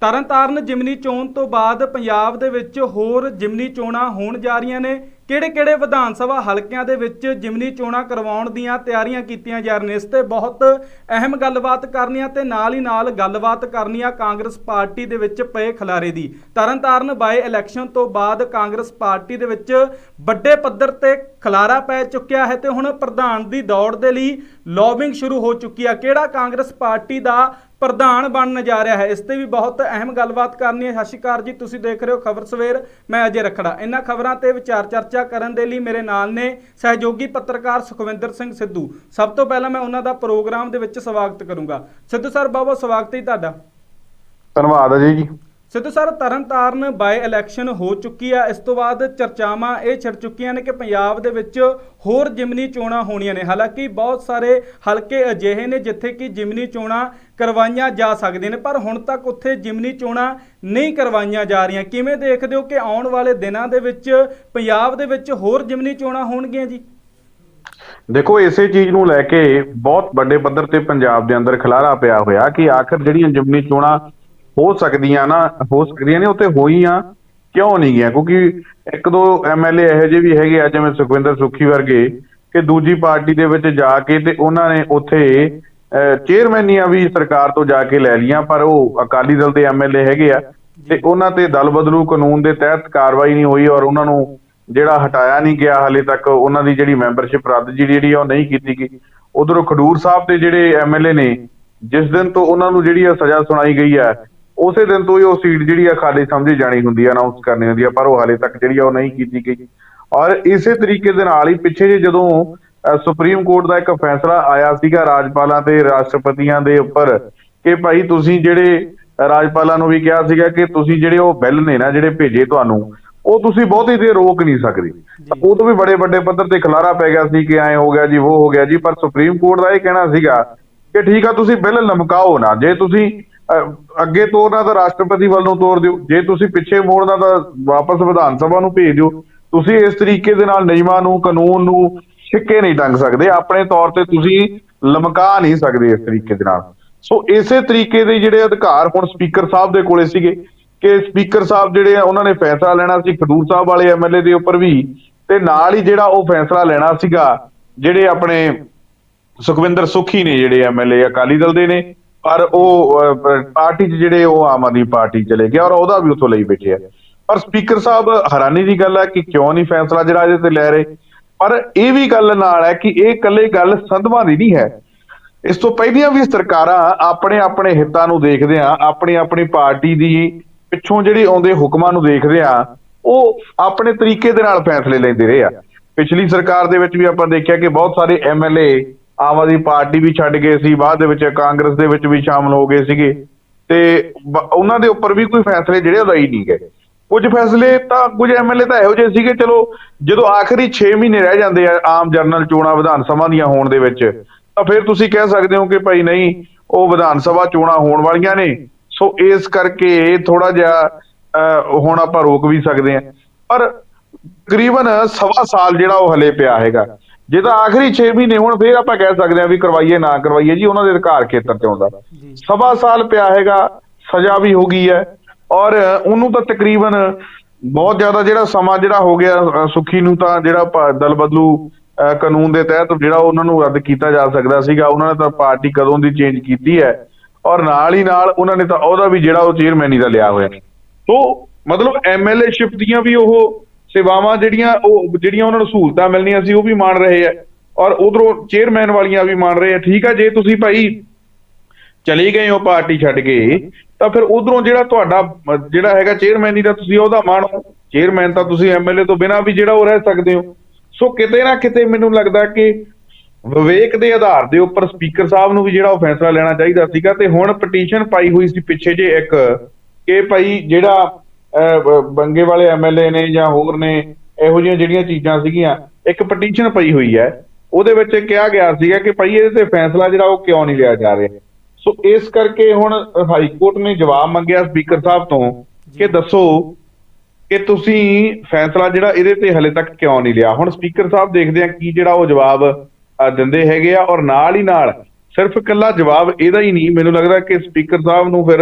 ਤਰਨਤਾਰਨ ਜਿਮਨੀ ਚੋਣ ਤੋਂ ਬਾਅਦ ਪੰਜਾਬ ਦੇ ਵਿੱਚ ਹੋਰ ਜਿਮਨੀ ਚੋਣਾਂ ਹੋਣ ਜਾ ਰਹੀਆਂ ਨੇ। ਕਿਹੜੇ-ਕਿਹੜੇ ਵਿਧਾਨ ਸਭਾ ਹਲਕਿਆਂ ਦੇ ਵਿੱਚ ਜਿਮਨੀ ਚੋਣਾਂ ਕਰਵਾਉਣ ਦੀਆਂ ਤਿਆਰੀਆਂ ਕੀਤੀਆਂ ਜਾ ਰਹੀਆਂ ਨੇ? ਇਸ ਤੇ ਬਹੁਤ ਅਹਿਮ ਗੱਲਬਾਤ ਕਰਨੀ ਆ ਤੇ ਨਾਲ ਹੀ ਨਾਲ ਗੱਲਬਾਤ ਕਰਨੀ ਆ ਕਾਂਗਰਸ ਪਾਰਟੀ ਦੇ ਵਿੱਚ ਪਏ ਖਲਾਰੇ ਦੀ। ਤਰਨਤਾਰਨ ਬਾਏ ਇਲੈਕਸ਼ਨ ਤੋਂ ਬਾਅਦ ਕਾਂਗਰਸ ਪਾਰਟੀ ਦੇ ਵਿੱਚ ਵੱਡੇ ਪੱਧਰ ਤੇ ਖਲਾਰਾ ਪੈ ਚੁੱਕਿਆ ਹੈ ਤੇ ਹੁਣ ਪ੍ਰਧਾਨ ਦੀ ਦੌੜ ਦੇ ਲਈ ਲੌਬਿੰਗ ਸ਼ੁਰੂ ਹੋ ਚੁੱਕੀ ਆ। ਕਿਹੜਾ ਕਾਂਗਰਸ ਪਾਰਟੀ ਦਾ ਪ੍ਰਧਾਨ ਬਣਨ ਜਾ ਰਿਹਾ ਹੈ। ਇਸ ਤੇ ਵੀ ਬਹੁਤ ਅਹਿਮ ਗੱਲਬਾਤ ਕਰਨੀ ਹੈ। ਸਤਿ ਸ਼੍ਰੀ ਅਕਾਲ ਜੀ, ਤੁਸੀਂ ਦੇਖ ਰਹੇ ਹੋ ਖਬਰ ਸਵੇਰ। ਮੈਂ ਅਜੇ ਰਖੜਾ। ਇਹਨਾਂ ਖਬਰਾਂ ਤੇ ਵਿਚਾਰ ਚਰਚਾ ਕਰਨ ਦੇ ਲਈ ਮੇਰੇ ਨਾਲ ਨੇ ਸਹਿਯੋਗੀ ਪੱਤਰਕਾਰ ਸੁਖਵਿੰਦਰ ਸਿੰਘ ਸਿੱਧੂ। ਸਭ ਤੋਂ ਪਹਿਲਾਂ ਮੈਂ ਉਹਨਾਂ ਦਾ ਪ੍ਰੋਗਰਾਮ ਦੇ ਵਿੱਚ ਸਵਾਗਤ ਕਰੂੰਗਾ। ਸਿੱਧੂ ਸਰ, ਬਹੁਤ ਬਹੁਤ ਸਵਾਗਤ ਹੈ ਤੁਹਾਡਾ। ਧੰਨਵਾਦ Ajay ji. Sidhu sir Tarn Taran by election ਹੋ ਚੁੱਕੀ ਆ। ਇਸ ਤੋਂ ਬਾਅਦ ਚਰਚਾਵਾਂ ਇਹ ਛਿੜ ਚੁੱਕੀਆਂ ਨੇ ਕਿ ਪੰਜਾਬ ਦੇ ਵਿੱਚ ਹੋਰ ਜਿਮਨੀ ਚੋਣਾਂ ਹੋਣੀਆਂ ਨੇ। ਹਾਲਾਂਕਿ ਬਹੁਤ ਸਾਰੇ ਹਲਕੇ ਅਜਿਹੇ ਨੇ ਜਿੱਥੇ ਕਿ ਜਿਮਨੀ ਚੋਣਾਂ ਕਰਵਾਈਆਂ ਜਾ ਸਕਦੀਆਂ ਨੇ, ਪਰ ਹੁਣ ਤੱਕ ਉੱਥੇ ਜਿਮਨੀ ਚੋਣਾਂ ਨਹੀਂ ਕਰਵਾਈਆਂ ਜਾ ਰਹੀਆਂ। ਕਿਵੇਂ ਦੇਖਦੇ ਹੋ ਕਿ ਆਉਣ ਵਾਲੇ ਦਿਨਾਂ ਦੇ ਵਿੱਚ ਪੰਜਾਬ ਦੇ ਵਿੱਚ ਹੋਰ ਜਿਮਨੀ ਚੋਣਾਂ ਹੋਣਗੀਆਂ ਜੀ? ਦੇਖੋ, ਇਸੇ ਚੀਜ਼ ਨੂੰ ਲੈ ਕੇ ਬਹੁਤ ਵੱਡੇ ਪੱਧਰ ਤੇ ਪੰਜਾਬ ਦੇ ਅੰਦਰ ਖਲਾਰਾ ਪਿਆ ਹੋਇਆ ਕਿ ਆਖਰ ਜਿਹੜੀਆਂ ਜਿਮਨੀ ਚੋਣਾਂ ਹੋ ਸਕਦੀਆਂ ਨਾ ਹੋ ਸਕਦੀਆਂ ਨੇ ਉੱਤੇ ਹੋਈਆਂ। ਕਿਉਂ ਨਹੀਂ ਗਿਆ? ਕਿਉਂਕਿ ਇੱਕ ਦੋ ਐਮਐਲਏ ਇਹੋ ਜਿਹੇ ਵੀ ਹੈਗੇ ਆ ਜਿਵੇਂ ਸੁਖਵਿੰਦਰ ਸੁੱਖੀ ਵਰਗੇ ਕਿ ਦੂਜੀ ਪਾਰਟੀ ਦੇ ਵਿੱਚ ਜਾ ਕੇ ਤੇ ਉਹਨਾਂ ਨੇ ਉੱਥੇ ਅਹ, ਚੇਅਰਮੈਨੀਆਂ ਵੀ ਸਰਕਾਰ ਤੋਂ ਜਾ ਕੇ ਲੈ ਲੀਆਂ ਪਰ ਉਹ ਅਕਾਲੀ ਦਲ ਦੇ ਐਮਐਲਏ ਹੈਗੇ ਆ। ਤੇ ਉਹਨਾਂ ਤੇ ਦਲ ਬਦਲੂ ਕਾਨੂੰਨ ਦੇ ਤਹਿਤ ਕਾਰਵਾਈ ਨਹੀਂ ਹੋਈ ਔਰ ਉਹਨਾਂ ਨੂੰ ਜਿਹੜਾ ਹਟਾਇਆ ਨਹੀਂ ਗਿਆ ਹਾਲੇ ਤੱਕ ਉਹਨਾਂ ਦੀ ਜਿਹੜੀ ਮੈਂਬਰਸ਼ਿਪ ਰੱਦ ਜੀ ਜਿਹੜੀ ਆ ਉਹ ਨਹੀਂ ਕੀਤੀ ਗਈ। ਉਧਰੋਂ ਖਡੂਰ ਸਾਹਿਬ ਦੇ ਜਿਹੜੇ ਐਮਐਲਏ ਨੇ ਜਿਸ ਦਿਨ ਤੋਂ ਉਹਨਾਂ ਨੂੰ ਜਿਹੜੀ ਆ ਸਜ਼ਾ ਸੁਣਾਈ ਗਈ ਹੈ ਉਸੇ ਦਿਨ ਤੋਂ ਹੀ ਉਹ ਸੀਟ ਜਿਹੜੀ ਆ ਖਾਲੀ ਸਮਝੀ ਜਾਣੀ ਹੁੰਦੀ ਆ ਅਨਾਉਂਸ ਕਰਨੀ ਹੁੰਦੀ ਆ ਪਰ ਉਹ ਹਾਲੇ ਤੱਕ ਜਿਹੜੀ ਆ ਉਹ ਨਹੀਂ ਕੀਤੀ ਗਈ। ਔਰ ਇਸੇ ਤਰੀਕੇ ਦੇ ਨਾਲ ਹੀ ਪਿੱਛੇ ਜੇ ਜਦੋਂ ਸੁਪਰੀਮ ਕੋਰਟ ਦਾ ਇੱਕ ਫੈਸਲਾ ਆਇਆ ਸੀਗਾ ਰਾਜਪਾਲਾਂ ਤੇ ਰਾਸ਼ਟਰਪਤੀਆਂ ਦੇ ਉੱਪਰ ਕਿ ਭਾਈ ਤੁਸੀਂ ਜਿਹੜੇ ਰਾਜਪਾਲਾਂ ਨੂੰ ਵੀ ਕਿਹਾ ਸੀਗਾ ਕਿ ਤੁਸੀਂ ਜਿਹੜੇ ਉਹ ਬਿੱਲ ਨੇ ਨਾ ਜਿਹੜੇ ਭੇਜੇ ਤੁਹਾਨੂੰ ਉਹ ਤੁਸੀਂ ਬਹੁਤੀ ਦੇਰ ਰੋਕ ਨਹੀਂ ਸਕਦੇ। ਤਾਂ ਉਦੋਂ ਵੀ ਬੜੇ ਵੱਡੇ ਪੱਧਰ ਤੇ ਖਲਾਰਾ ਪੈ ਗਿਆ ਸੀ ਕਿ ਐ ਹੋ ਗਿਆ ਜੀ ਉਹ ਹੋ ਗਿਆ ਜੀ ਪਰ ਸੁਪਰੀਮ ਕੋਰਟ ਦਾ ਇਹ ਕਹਿਣਾ ਸੀਗਾ ਕਿ ਠੀਕ ਆ ਤੁਸੀਂ ਬਿੱਲ ਲਮਕਾਓ ਨਾ ਜੇ ਤੁਸੀਂ ਅੱਗੇ ਤੋਰਨਾ ਤਾਂ ਰਾਸ਼ਟਰਪਤੀ ਵੱਲ ਨੂੰ ਤੋਰ ਦਿਓ। ਜੇ ਤੁਸੀਂ ਪਿੱਛੇ ਮੋੜਨਾ ਤਾਂ ਵਾਪਸ ਵਿਧਾਨ ਸਭਾ ਨੂੰ ਭੇਜ ਦਿਓ। ਤੁਸੀਂ ਇਸ ਤਰੀਕੇ ਦੇ ਨਾਲ ਨਿਯਮਾਂ ਨੂੰ, ਕਾਨੂੰਨ ਨੂੰ ਛਿੱਕੇ ਨਹੀਂ ਡੰਗ ਸਕਦੇ। ਆਪਣੇ ਤੌਰ ਤੇ ਤੁਸੀਂ ਲਮਕਾ ਨਹੀਂ ਸਕਦੇ ਇਸ ਤਰੀਕੇ ਦੇ ਨਾਲ। ਸੋ ਇਸੇ ਤਰੀਕੇ ਦੇ ਜਿਹੜੇ ਅਧਿਕਾਰ ਹੁਣ ਸਪੀਕਰ ਸਾਹਿਬ ਦੇ ਕੋਲੇ ਸੀਗੇ ਕਿ ਸਪੀਕਰ ਸਾਹਿਬ ਜਿਹੜੇ ਆ, ਉਹਨਾਂ ਨੇ ਫੈਸਲਾ ਲੈਣਾ ਸੀ। ਖਡੂਰ ਸਾਹਿਬ ਵਾਲੇ ਐਮਐਲਏ ਦੇ ਉੱਪਰ ਵੀ। ਤੇ ਨਾਲ ਹੀ ਜਿਹੜਾ ਉਹ ਫੈਸਲਾ ਲੈਣਾ ਸੀਗਾ, ਜਿਹੜੇ ਆਪਣੇ ਸੁਖਵਿੰਦਰ ਸੁਖੀ ਨੇ ਜਿਹੜੇ ਐਮਐਲਏ ਅਕਾਲੀ ਦਲ ਦੇ ਨੇ ਪਰ ਉਹ ਪਾਰਟੀ 'ਚ ਜਿਹੜੇ ਉਹ ਆਮ ਆਦਮੀ ਪਾਰਟੀ ਚਲੇ ਗਏ ਔਰ ਉਹਦਾ ਵੀ ਉੱਥੋਂ ਲਈ ਬੈਠੇ ਆ। ਪਰ ਸਪੀਕਰ ਸਾਹਿਬ ਹੈਰਾਨੀ ਦੀ ਗੱਲ ਹੈ ਕਿ ਕਿਉਂ ਨਹੀਂ ਫੈਸਲਾ ਜਿਹੜਾ ਇਹਦੇ ਤੇ ਲੈ ਰਹੇ? ਪਰ ਇਹ ਵੀ ਗੱਲ ਨਾਲ ਹੈ ਕਿ ਇਹ ਇਕੱਲੇ ਗੱਲ ਸੰਧਵਾਂ ਦੀ ਨਹੀਂ ਹੈ। ਇਸ ਤੋਂ ਪਹਿਲੀਆਂ ਵੀ ਸਰਕਾਰਾਂ ਆਪਣੇ ਆਪਣੇ ਹਿੱਤਾਂ ਨੂੰ ਦੇਖਦੇ ਆ ਆਪਣੀ ਆਪਣੀ ਪਾਰਟੀ ਦੀ ਪਿੱਛੋਂ ਜਿਹੜੀ ਆਉਂਦੇ ਹੁਕਮਾਂ ਨੂੰ ਦੇਖਦੇ ਆ, ਉਹ ਆਪਣੇ ਤਰੀਕੇ ਦੇ ਨਾਲ ਫੈਸਲੇ ਲੈਂਦੇ ਰਹੇ ਆ। ਪਿਛਲੀ ਸਰਕਾਰ ਦੇ ਵਿੱਚ ਵੀ ਆਪਾਂ ਦੇਖਿਆ ਕਿ ਬਹੁਤ ਸਾਰੇ ਐਮਐਲਏ ਆਮ ਆਦਮੀ ਪਾਰਟੀ ਵੀ ਛੱਡ ਗਏ ਸੀ ਬਾਅਦ ਦੇ ਵਿੱਚ ਕਾਂਗਰਸ ਦੇ ਵਿੱਚ ਵੀ ਸ਼ਾਮਲ ਹੋ ਗਏ ਸੀਗੇ। ਤੇ ਉਹਨਾਂ ਦੇ ਉੱਪਰ ਵੀ ਕੋਈ ਫੈਸਲੇ ਜਿਹੜੇ ਉਹ ਲਈ ਨਹੀਂ ਗਏ। ਕੁਝ ਫੈਸਲੇ ਤਾਂ ਕੁਝ ਐਮਐਲਏ ਤਾਂ ਇਹੋ ਜਿਹੇ ਸੀਗੇ ਚਲੋ ਜਦੋਂ ਆਖਰੀ 6 ਮਹੀਨੇ ਰਹਿ ਜਾਂਦੇ ਆ ਆਮ ਜਨਰਲ ਚੋਣਾਂ ਵਿਧਾਨ ਸਭਾ ਦੀਆਂ ਹੋਣ ਦੇ ਵਿੱਚ ਤਾਂ ਫਿਰ ਤੁਸੀਂ ਕਹਿ ਸਕਦੇ ਹੋ ਕਿ ਭਾਈ ਨਹੀਂ ਉਹ ਵਿਧਾਨ ਸਭਾ ਚੋਣਾਂ ਹੋਣ ਵਾਲੀਆਂ ਨੇ। ਸੋ ਇਸ ਕਰਕੇ ਥੋੜਾ ਜਿਹਾ ਅਹ, ਹੁਣ ਆਪਾਂ ਰੋਕ ਵੀ ਸਕਦੇ ਹਾਂ। ਪਰ ਤਕਰੀਬਨ ਸਵਾ ਸਾਲ ਜਿਹੜਾ ਉਹ ਹਲੇ ਪਿਆ ਹੈਗਾ। ਜੇ ਤਾਂ ਆਖਰੀ 6 ਮਹੀਨੇ ਹੁਣ ਫਿਰ ਆਪਾਂ ਕਹਿ ਸਕਦੇ ਹਾਂ ਵੀ ਕਰਵਾਈਏ ਨਾ ਕਰਵਾਈਏ ਜੀ ਉਹਨਾਂ ਦੇ ਅਧਿਕਾਰ ਖੇਤਰ ਤੇ ਆਉਂਦਾ। ਸਵਾ ਸਾਲ ਪਿਆ ਹੈਗਾ ਸਜ਼ਾ ਵੀ ਹੋ ਗਈ ਹੈ। ਔਰ ਉਹਨੂੰ ਤਾਂ ਤਕਰੀਬਨ ਬਹੁਤ ਜ਼ਿਆਦਾ ਜਿਹੜਾ ਸਮਾਂ ਜਿਹੜਾ ਹੋ ਗਿਆ ਸੁੱਖੀ ਨੂੰ ਤਾਂ ਜਿਹੜਾ ਦਲ ਬਦਲੂ ਕਾਨੂੰਨ ਦੇ ਤਹਿਤ ਜਿਹੜਾ ਉਹਨਾਂ ਨੂੰ ਰੱਦ ਕੀਤਾ ਜਾ ਸਕਦਾ ਸੀਗਾ ਉਹਨਾਂ ਨੇ ਤਾਂ ਪਾਰਟੀ ਕਦੋਂ ਦੀ ਚੇਂਜ ਕੀਤੀ ਹੈ। ਔਰ ਨਾਲ ਹੀ ਨਾਲ ਉਹਨਾਂ ਨੇ ਤਾਂ ਉਹਦਾ ਵੀ ਜਿਹੜਾ ਉਹ ਚੇਅਰਮੈਨੀ ਦਾ ਲਿਆ ਹੋਇਆ। ਸੋ ਮਤਲਬ ਐਮਐਲਏਸ਼ਿਪ ਦੀਆਂ ਵੀ ਉਹ ਸੇਵਾਵਾਂ ਜਿਹੜੀਆਂ ਉਹ ਜਿਹੜੀਆਂ ਉਹਨਾਂ ਨੂੰ ਸਹੂਲਤਾਂ ਮਿਲਣੀਆਂ ਸੀ ਉਹ ਵੀ ਮੰਨ ਰਹੇ ਆ। ਔਰ ਉਧਰੋਂ ਚੇਅਰਮੈਨ ਵਾਲੀਆਂ ਵੀ ਮੰਨ ਰਹੇ ਆ। ਠੀਕ ਆ ਜੇ ਤੁਸੀਂ ਭਾਈ ਚਲੇ ਗਏ ਹੋ ਪਾਰਟੀ ਛੱਡ ਕੇ ਤਾਂ ਫਿਰ ਉਧਰੋਂ ਜਿਹੜਾ ਤੁਹਾਡਾ ਅਹ, ਜਿਹੜਾ ਹੈਗਾ ਚੇਅਰਮੈਨੀ ਦਾ ਤੁਸੀਂ ਉਹਦਾ ਮਾਣੋ ਚੇਅਰਮੈਨ ਤਾਂ ਤੁਸੀਂ ਐਮਐਲਏ ਤੋਂ ਬਿਨਾਂ ਵੀ ਜਿਹੜਾ ਉਹ ਰਹਿ ਸਕਦੇ ਹੋ। ਸੋ ਕਿਤੇ ਨਾ ਕਿਤੇ ਮੈਨੂੰ ਲੱਗਦਾ ਕਿ ਵਿਵੇਕ ਦੇ ਆਧਾਰ ਦੇ ਉੱਪਰ ਸਪੀਕਰ ਸਾਹਿਬ ਨੂੰ ਵੀ ਜਿਹੜਾ ਉਹ ਫੈਸਲਾ ਲੈਣਾ ਚਾਹੀਦਾ ਸੀਗਾ। ਤੇ ਹੁਣ ਪਟੀਸ਼ਨ ਪਾਈ ਹੋਈ ਸੀ ਪਿੱਛੇ ਜੇ ਇੱਕ ਕਿ ਭਾਈ ਜਿਹੜਾ ਬੰਗੇ ਵਾਲੇ ਐਮਐਲਏ ਨੇ ਜਾਂ ਹੋਰ ਨੇ ਇਹੋ ਜਿਹੀਆਂ ਜਿਹੜੀਆਂ ਚੀਜ਼ਾਂ ਸੀਗੀਆਂ ਇੱਕ ਪਟੀਸ਼ਨ ਪਈ ਹੋਈ ਹੈ। ਉਹਦੇ ਵਿੱਚ ਕਿਹਾ ਗਿਆ ਸੀਗਾ ਕਿ ਭਾਈ ਇਹਦੇ ਤੇ ਫੈਸਲਾ ਜਿਹੜਾ ਉਹ ਕਿਉਂ ਨਹੀਂ ਲਿਆ ਜਾ ਰਿਹਾ। ਸੋ ਇਸ ਕਰਕੇ ਹੁਣ ਹਾਈ ਕੋਰਟ ਨੇ ਜਵਾਬ ਮੰਗਿਆ ਸਪੀਕਰ ਸਾਹਿਬ ਤੋਂ ਕਿ ਦੱਸੋ ਕਿ ਤੁਸੀਂ ਫੈਸਲਾ ਜਿਹੜਾ ਇਹਦੇ ਤੇ ਹਲੇ ਤੱਕ ਕਿਉਂ ਨਹੀਂ ਲਿਆ। ਹੁਣ ਸਪੀਕਰ ਸਾਹਿਬ ਦੇਖਦੇ ਆ ਕੀ ਜਿਹੜਾ ਉਹ ਜਵਾਬ ਦਿੰਦੇ ਹੈਗੇ ਆ। ਔਰ ਨਾਲ ਹੀ ਨਾਲ ਸਿਰਫ ਇਕੱਲਾ ਜਵਾਬ ਇਹਦਾ ਹੀ ਨਹੀਂ। ਮੈਨੂੰ ਲੱਗਦਾ ਕਿ ਸਪੀਕਰ ਸਾਹਿਬ ਨੂੰ ਫਿਰ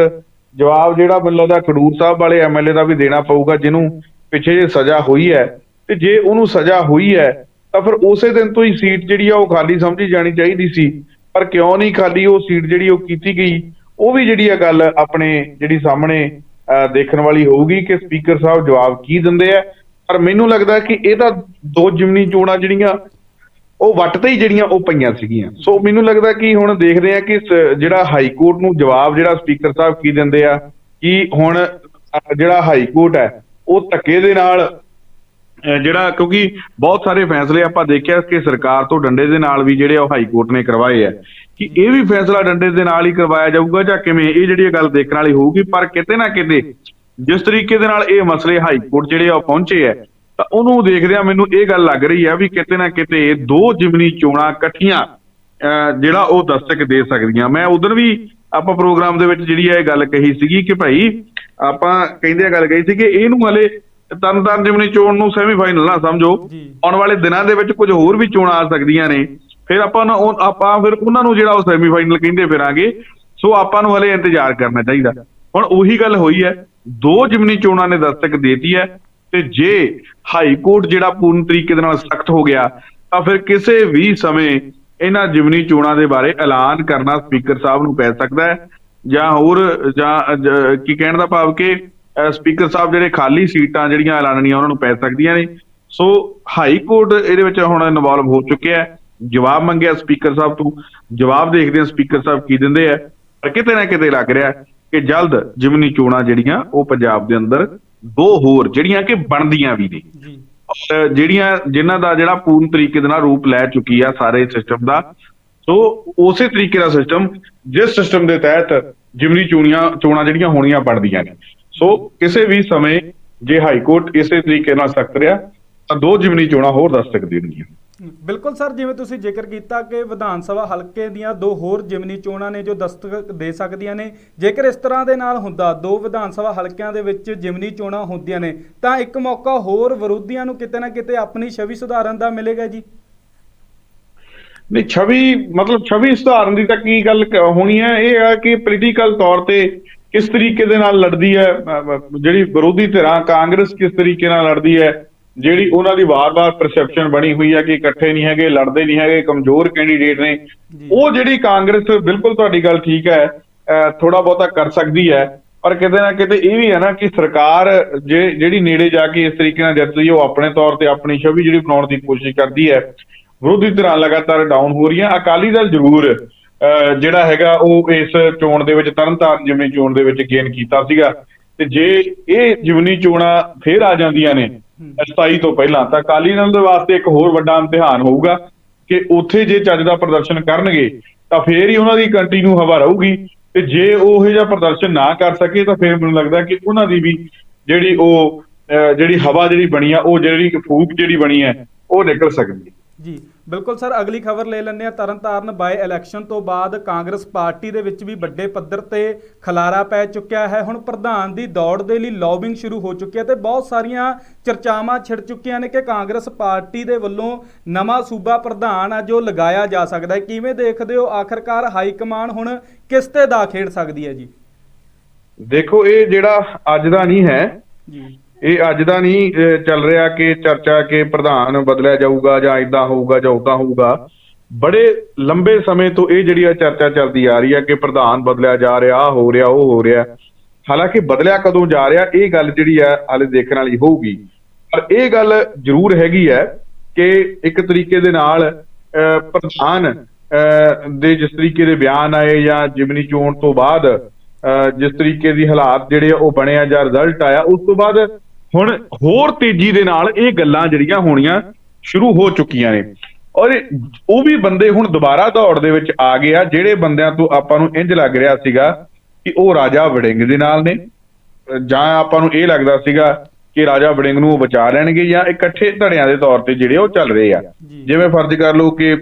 ਜਵਾਬ ਜਿਹੜਾ ਮੈਨੂੰ ਲੱਗਦਾ ਖਡੂਰ ਸਾਹਿਬ ਵਾਲੇ ਐਮਐਲਏ ਦਾ ਵੀ ਦੇਣਾ ਪਊਗਾ ਜਿਹਨੂੰ ਪਿੱਛੇ ਜੇ ਸਜ਼ਾ ਹੋਈ ਹੈ ਤੇ ਜੇ ਉਹਨੂੰ ਸਜ਼ਾ ਹੋਈ ਹੈ ਤਾਂ ਫਿਰ ਉਸੇ ਦਿਨ ਤੋਂ ਹੀ ਸੀਟ ਜਿਹੜੀ ਆ ਉਹ ਖਾਲੀ ਸਮਝੀ ਜਾਣੀ ਚਾਹੀਦੀ ਸੀ। ਪਰ ਕਿਉਂ ਨਹੀਂ ਖਾਲੀ ਉਹ ਸੀਟ ਜਿਹੜੀ ਉਹ ਕੀਤੀ ਗਈ ਉਹ ਵੀ ਜਿਹੜੀ ਆ ਗੱਲ ਆਪਣੇ ਜਿਹੜੀ ਸਾਹਮਣੇ ਅਹ, ਦੇਖਣ ਵਾਲੀ ਹੋਊਗੀ ਕਿ ਸਪੀਕਰ ਸਾਹਿਬ ਜਵਾਬ ਕੀ ਦਿੰਦੇ ਆ। ਪਰ ਮੈਨੂੰ ਲੱਗਦਾ ਕਿ ਇਹ ਤਾਂ ਦੋ ਜਿਮਨੀ ਚੋਣਾਂ ਜਿਹੜੀਆਂ ਉਹ ਵੱਟ ਤੇ ਹੀ ਜਿਹੜੀਆਂ ਉਹ ਪਈਆਂ ਸੀਗੀਆਂ। ਸੋ ਮੈਨੂੰ ਲੱਗਦਾ ਕਿ ਹੁਣ ਦੇਖਦੇ ਆ ਕਿ ਜਿਹੜਾ ਹਾਈ ਕੋਰਟ ਨੂੰ ਜਵਾਬ ਜਿਹੜਾ ਸਪੀਕਰ ਸਾਹਿਬ ਕੀ ਦਿੰਦੇ ਆ, ਕਿ ਹੁਣ ਜਿਹੜਾ ਹਾਈ ਕੋਰਟ ਹੈ, ਉਹ ਧੱਕੇ ਦੇ ਨਾਲ ਜਿਹੜਾ ਕਿਉਂਕਿ ਬਹੁਤ ਸਾਰੇ ਫੈਸਲੇ ਆਪਾਂ ਦੇਖਿਆ ਕਿ ਸਰਕਾਰ ਤੋਂ ਡੰਡੇ ਦੇ ਨਾਲ ਵੀ ਜਿਹੜੇ ਉਹ ਹਾਈ ਕੋਰਟ ਨੇ ਕਰਵਾਏ ਆ। ਕਿ ਇਹ ਵੀ ਫੈਸਲਾ ਡੰਡੇ ਦੇ ਨਾਲ ਹੀ ਕਰਵਾਇਆ ਜਾਊਗਾ ਜਾਂ ਕਿਵੇਂ? ਇਹ ਜਿਹੜੀ ਗੱਲ ਦੇਖਣ ਵਾਲੀ ਹੋਊਗੀ, ਪਰ ਕਿਤੇ ਨਾ ਕਿਤੇ ਜਿਸ ਤਰੀਕੇ ਦੇ ਨਾਲ ਇਹ ਮਸਲੇ ਹਾਈ ਕੋਰਟ ਜਿਹੜੇ ਆ ਉਹ ਪਹੁੰਚੇ ਆ ਤਾਂ ਉਹਨੂੰ ਦੇਖਦਿਆਂ ਮੈਨੂੰ ਇਹ ਗੱਲ ਲੱਗ ਰਹੀ ਆ ਵੀ ਕਿਤੇ ਨਾ ਕਿਤੇ ਦੋ ਜਿਮਨੀ ਚੋਣਾਂ ਇਕੱਠੀਆਂ ਜਿਹੜਾ ਉਹ ਦਸਤਕ ਦੇ ਸਕਦੀਆਂ। ਮੈਂ ਉਦੋਂ ਵੀ ਆਪਾਂ ਪ੍ਰੋਗਰਾਮ ਦੇ ਵਿੱਚ ਜਿਹੜੀ ਇਹ ਗੱਲ ਕਹੀ ਸੀਗੀ ਕਿ ਭਾਈ ਆਪਾਂ ਕਹਿੰਦੇ ਗੱਲ ਕਹੀ ਸੀ ਕਿ ਇਹਨੂੰ ਹਲੇ ਤਰਨਤਾਰਨ ਜਿਮਨੀ ਚੋਣ ਨੂੰ ਸੈਮੀਫਾਈਨਲ ਨਾ ਸਮਝੋ। ਆਉਣ ਵਾਲੇ ਦਿਨਾਂ ਦੇ ਵਿੱਚ ਕੁਝ ਹੋਰ ਵੀ ਚੋਣਾਂ ਆ ਸਕਦੀਆਂ ਨੇ। ਫਿਰ ਆਪਾਂ ਆਪਾਂ ਫਿਰ ਉਹਨਾਂ ਨੂੰ ਜਿਹੜਾ ਉਹ ਸੈਮੀਫਾਈਨਲ ਕਹਿੰਦੇ ਫਿਰਾਂਗੇ। ਸੋ ਆਪਾਂ ਨੂੰ ਹਲੇ ਇੰਤਜ਼ਾਰ ਕਰਨਾ ਚਾਹੀਦਾ। ਹੁਣ ਉਹੀ ਗੱਲ ਹੋਈ ਹੈ। ਦੋ ਜਿਮਨੀ ਚੋਣਾਂ ਨੇ ਦਸਤਕ ਦੇਤੀ ਹੈ। ਤੇ ਜੇ ਹਾਈ ਕੋਰਟ ਜਿਹੜਾ ਪੂਰਨ ਤਰੀਕੇ ਦੇ ਨਾਲ ਸਖਤ ਹੋ ਗਿਆ, ਤਾਂ ਫਿਰ ਕਿਸੇ ਵੀ ਸਮੇਂ ਇਹਨਾਂ ਜਿਮਨੀ ਚੋਣਾਂ ਦੇ ਬਾਰੇ ਐਲਾਨ ਕਰਨਾ ਸਪੀਕਰ ਸਾਹਿਬ ਨੂੰ ਪੈ ਸਕਦਾ ਹੈ ਜਾਂ ਹੋਰ, ਜਾਂ ਕੀ ਕਹਿਣ ਦਾ ਭਾਵ ਕਿ ਸਪੀਕਰ ਸਾਹਿਬ ਜਿਹੜੇ ਖਾਲੀ ਸੀਟਾਂ ਜਿਹੜੀਆਂ ਐਲਾਨਣੀਆਂ ਉਹਨਾਂ ਨੂੰ ਪੈ ਸਕਦੀਆਂ ਨੇ। ਸੋ ਹਾਈ ਕੋਰਟ ਇਹਦੇ ਵਿੱਚ ਹੁਣ ਇਨਵੋਲਵ ਹੋ ਚੁੱਕਿਆ ਹੈ। ਜਵਾਬ ਮੰਗਿਆ ਸਪੀਕਰ ਸਾਹਿਬ ਤੋਂ। ਜਵਾਬ ਦੇਖਦੇ ਹਾਂ ਸਪੀਕਰ ਸਾਹਿਬ ਕੀ ਦਿੰਦੇ ਆ। ਪਰ ਕਿਤੇ ਨਾ ਕਿਤੇ ਲੱਗ ਰਿਹਾ ਕਿ ਜਲਦ ਜਿਮਨੀ ਚੋਣਾਂ ਜਿਹੜੀਆਂ ਉਹ ਪੰਜਾਬ ਦੇ ਅੰਦਰ ਦੋ ਹੋਰ ਜਿਹੜੀਆਂ ਕਿ ਬਣਦੀਆਂ ਵੀ ਨੇ। ਜੀ। ਜਿਹੜੀਆਂ ਜਿਨ੍ਹਾਂ ਦਾ ਜਿਹੜਾ ਪੂਰਨ ਤਰੀਕੇ ਦੇ ਨਾਲ ਰੂਪ ਲੈ ਚੁੱਕੀ ਆ ਸਾਰੇ ਸਿਸਟਮ ਦਾ ਸੋ ਉਸੇ ਤਰੀਕੇ ਦਾ ਸਿਸਟਮ ਜਿਸ ਸਿਸਟਮ ਦੇ ਤਹਿਤ ਜਿਮਨੀ ਚੋਣੀਆਂ ਚੋਣਾਂ ਜਿਹੜੀਆਂ ਹੋਣੀਆਂ ਬਣਦੀਆਂ ਨੇ। ਸੋ ਕਿਸੇ ਵੀ ਸਮੇਂ ਜੇ ਹਾਈ ਕੋਰਟ ਇਸੇ ਤਰੀਕੇ ਨਾਲ ਸਖਤ ਰਿਹਾ ਤਾਂ ਦੋ ਜਿਮਨੀ ਚੋਣਾਂ ਹੋਰ ਦਸਤਕ ਦੇਣਗੀਆਂ ਬਿਲਕੁਲ ਸਰ, ਜਿਵੇਂ ਤੁਸੀਂ ਜ਼ਿਕਰ ਕੀਤਾ ਕਿ ਵਿਧਾਨ ਸਭਾ ਹਲਕੇ ਦੀਆਂ ਦੋ ਹੋਰ ਜਿਮਨੀ ਚੋਣਾਂ ਨੇ ਜੋ ਦਸਤਕ ਦੇ ਸਕਦੀਆਂ ਨੇ। ਜੇਕਰ ਇਸ ਤਰ੍ਹਾਂ ਦੇ ਨਾਲ ਹੁੰਦਾ, ਦੋ ਵਿਧਾਨ ਸਭਾ ਹਲਕਿਆਂ ਦੇ ਵਿੱਚ ਜਿਮਨੀ ਚੋਣਾਂ ਹੁੰਦੀਆਂ ਨੇ, ਤਾਂ ਇੱਕ ਮੌਕਾ ਹੋਰ ਵਿਰੋਧੀਆਂ ਨੂੰ ਕਿਤੇ ਨਾ ਕਿਤੇ ਆਪਣੀ ਛਵੀ ਸੁਧਾਰਨ ਦਾ ਮਿਲੇਗਾ ਜੀ। ਨਹੀਂ, ਛਵੀ, ਮਤਲਬ ਛਵੀ ਸੁਧਾਰਨ ਦੀ ਤਾਂ ਕੀ ਗੱਲ ਹੋਣੀ ਹੈ? ਇਹ ਹੈ ਕਿ ਪੋਲੀਟੀਕਲ ਤੌਰ ਤੇ ਕਿਸ ਤਰੀਕੇ ਦੇ ਨਾਲ ਲੜਦੀ ਹੈ ਜਿਹੜੀ ਵਿਰੋਧੀ ਧਿਰਾਂ, ਕਾਂਗਰਸ ਕਿਸ ਤਰੀਕੇ ਨਾਲ ਲੜਦੀ ਹੈ ਜਿਹੜੀ ਉਹਨਾਂ ਦੀ ਵਾਰ-ਵਾਰ ਪਰਸੈਪਸ਼ਨ ਬਣੀ ਹੋਈ ਹੈ ਕਿ ਇਕੱਠੇ ਨਹੀਂ ਹੈਗੇ ਲੜਦੇ ਨਹੀਂ ਹੈਗੇ ਕਮਜ਼ੋਰ ਕੈਂਡੀਡੇਟ ਨੇ। ਉਹ ਜਿਹੜੀ ਕਾਂਗਰਸ ਬਿਲਕੁਲ ਤੁਹਾਡੀ ਗੱਲ ਠੀਕ ਹੈ ਥੋੜਾ ਬਹੁਤਾ ਕਰ ਸਕਦੀ ਹੈ ਪਰ ਕਿਤੇ ਨਾ ਕਿਤੇ ਇਹ ਵੀ ਹੈ ਨਾ ਕਿ ਸਰਕਾਰ ਜੇ ਜਿਹੜੀ ਨੇੜੇ ਜਾ ਕੇ ਇਸ ਤਰੀਕੇ ਨਾਲ ਜਿੱਤਦੀ ਉਹ ਆਪਣੇ ਤੌਰ ਤੇ ਆਪਣੀ ਛਵੀ ਜਿਹੜੀ ਬਣਾਉਣ ਦੀ ਕੋਸ਼ਿਸ਼ ਕਰਦੀ ਹੈ ਵਿਰੋਧੀ ਧਿਰਾਂ ਲਗਾਤਾਰ ਡਾਊਨ ਹੋ ਰਹੀਆਂ ਅਕਾਲੀ ਦਲ ਜ਼ਰੂਰ ਜਿਹੜਾ ਹੈਗਾ ਉਹ ਇਸ ਚੋਣ ਦੇ ਵਿੱਚ ਤਰਨਤਾਰਨ ਜਿਮਨੀ ਚੋਣ ਦੇ ਵਿੱਚ ਗੇਨ ਕੀਤਾ ਸੀਗਾ ਤੇ ਜੇ ਇਹ ਜਿਮਨੀ ਚੋਣਾਂ ਫੇਰ ਆ ਜਾਂਦੀਆਂ ਨੇ 27 ਤੋਂ ਪਹਿਲਾਂ ਤਾਂ ਅਕਾਲੀ ਦਲ ਦੇ ਵਾਸਤੇ ਇੱਕ ਹੋਰ ਵੱਡਾ ਇਮਤਿਹਾਨ ਹੋਊਗਾ ਕਿ ਉੱਥੇ ਜੇ ਚੱਜ ਦਾ ਪ੍ਰਦਰਸ਼ਨ ਕਰਨਗੇ ਤਾਂ ਫੇਰ ਹੀ ਉਹਨਾਂ ਦੀ ਕੰਟੀਨਿਊ ਹਵਾ ਰਹੂਗੀ ਤੇ ਜੇ ਉਹ ਇਹ ਜਿਹਾ ਪ੍ਰਦਰਸ਼ਨ ਨਾ ਕਰ ਸਕੇ ਤਾਂ ਫੇਰ ਮੈਨੂੰ ਲੱਗਦਾ ਕਿ ਉਹਨਾਂ ਦੀ ਵੀ ਜਿਹੜੀ ਉਹ ਜਿਹੜੀ ਹਵਾ ਜਿਹੜੀ ਬਣੀ ਆ, ਉਹ ਜਿਹੜੀ ਫੂਕ ਜਿਹੜੀ ਬਣੀ ਹੈ, ਉਹ ਨਿਕਲ ਸਕਦੀ ਜੀ। ਬਿਲਕੁਲ ਸਰ ਅਗਲੀ ਖਬਰ ਲੈ ਲੈਂਦੇ ਆ ਤਰਨਤਾਰਨ ਬਾਈ ਇਲੈਕਸ਼ਨ ਤੋਂ ਬਾਅਦ ਕਾਂਗਰਸ ਪਾਰਟੀ ਦੇ ਵਿੱਚ ਵੀ ਵੱਡੇ ਪੱਧਰ ਤੇ ਖਲਾਰਾ ਪੈ ਚੁੱਕਿਆ ਹੈ। ਹੁਣ ਪ੍ਰਧਾਨ ਦੀ ਦੌੜ ਦੇ ਲਈ ਲੌਬਿੰਗ ਸ਼ੁਰੂ ਹੋ ਚੁੱਕੀ ਹੈ ਤੇ ਬਹੁਤ ਸਾਰੀਆਂ ਚਰਚਾਵਾਂ ਛਿੜ ਚੁੱਕੀਆਂ ਨੇ ਕਿ ਕਾਂਗਰਸ ਪਾਰਟੀ ਦੇ ਵੱਲੋਂ ਨਵਾਂ ਸੂਬਾ ਪ੍ਰਧਾਨ ਆ ਜੋ ਲਗਾਇਆ ਜਾ ਸਕਦਾ ਹੈ। ਕਿਵੇਂ ਦੇਖਦੇ ਹੋ? ਆਖਰਕਾਰ ਹਾਈ ਕਮਾਨ ਹੁਣ ਕਿਸ ਤੇ ਦਾ ਖੇਡ ਸਕਦੀ ਹੈ ਜੀ? ਦੇਖੋ ਇਹ ਜਿਹੜਾ ਅੱਜ ਦਾ ਨਹੀਂ ਹੈ ਜੀ। ਇਹ ਅੱਜ ਦਾ ਨਹੀਂ ਅਹ, ਚੱਲ ਰਿਹਾ ਕਿ ਚਰਚਾ ਕਿ ਪ੍ਰਧਾਨ ਬਦਲਿਆ ਜਾਊਗਾ ਜਾਂ ਇਦਾਂ ਹੋਊਗਾ ਜਾਂ ਉਦਾਂ ਹੋਊਗਾ। ਬੜੇ ਲੰਬੇ ਸਮੇਂ ਤੋਂ ਇਹ ਜਿਹੜੀ ਆ ਚਰਚਾ ਚੱਲਦੀ ਆ ਰਹੀ ਹੈ ਕਿ ਪ੍ਰਧਾਨ ਬਦਲਿਆ ਜਾ ਰਿਹਾ ਆਹ ਹੋ ਰਿਹਾ ਉਹ ਹੋ ਰਿਹਾ। ਹਾਲਾਂਕਿ ਬਦਲਿਆ ਕਦੋਂ ਜਾ ਰਿਹਾ ਇਹ ਗੱਲ ਜਿਹੜੀ ਆ ਹਾਲੇ ਦੇਖਣ ਵਾਲੀ ਹੋਊਗੀ। ਪਰ ਇਹ ਗੱਲ ਜ਼ਰੂਰ ਹੈਗੀ ਹੈ ਕਿ ਇੱਕ ਤਰੀਕੇ ਦੇ ਨਾਲ ਅਹ, ਪ੍ਰਧਾਨ ਅਹ, ਦੇ ਜਿਸ ਤਰੀਕੇ ਦੇ ਬਿਆਨ ਆਏ ਜਾਂ ਜਿਮਨੀ ਚੋਣ ਤੋਂ ਬਾਅਦ ਅਹ, ਜਿਸ ਤਰੀਕੇ ਦੀ ਹਾਲਾਤ ਜਿਹੜੇ ਆ ਉਹ ਬਣੇ ਆ ਜਾਂ ਰਿਜ਼ਲਟ ਆਇਆ ਉਸ ਤੋਂ ਬਾਅਦ ਹੁਣ ਹੋਰ ਤੇਜ਼ੀ ਦੇ ਨਾਲ ਇਹ ਗੱਲਾਂ ਜਿਹੜੀਆਂ ਹੋਣੀਆਂ ਸ਼ੁਰੂ ਹੋ ਚੁੱਕੀਆਂ ਨੇ। ਔਰ ਉਹ ਵੀ ਬੰਦੇ ਹੁਣ ਦੁਬਾਰਾ ਦੌੜ ਦੇ ਵਿੱਚ ਆ ਗਏ ਆ ਜਿਹੜੇ ਬੰਦਿਆਂ ਤੋਂ ਆਪਾਂ ਨੂੰ ਇੰਜ ਲੱਗ ਰਿਹਾ ਸੀਗਾ ਕਿ ਉਹ ਰਾਜਾ ਵੜਿੰਗ ਦੇ ਨਾਲ ਨੇ। ਜਾਂ ਆਪਾਂ ਨੂੰ ਇਹ ਲੱਗਦਾ ਸੀਗਾ ਕਿ ਰਾਜਾ ਵੜਿੰਗ ਨੂੰ ਉਹ ਬਚਾ ਲੈਣਗੇ ਜਾਂ ਇਕੱਠੇ ਧੜਿਆਂ ਦੇ ਤੌਰ ਤੇ ਜਿਹੜੇ ਉਹ ਚੱਲ ਰਹੇ ਆ। ਜਿਵੇਂ ਫਰਜ਼ ਕਰ ਲਓ ਕਿ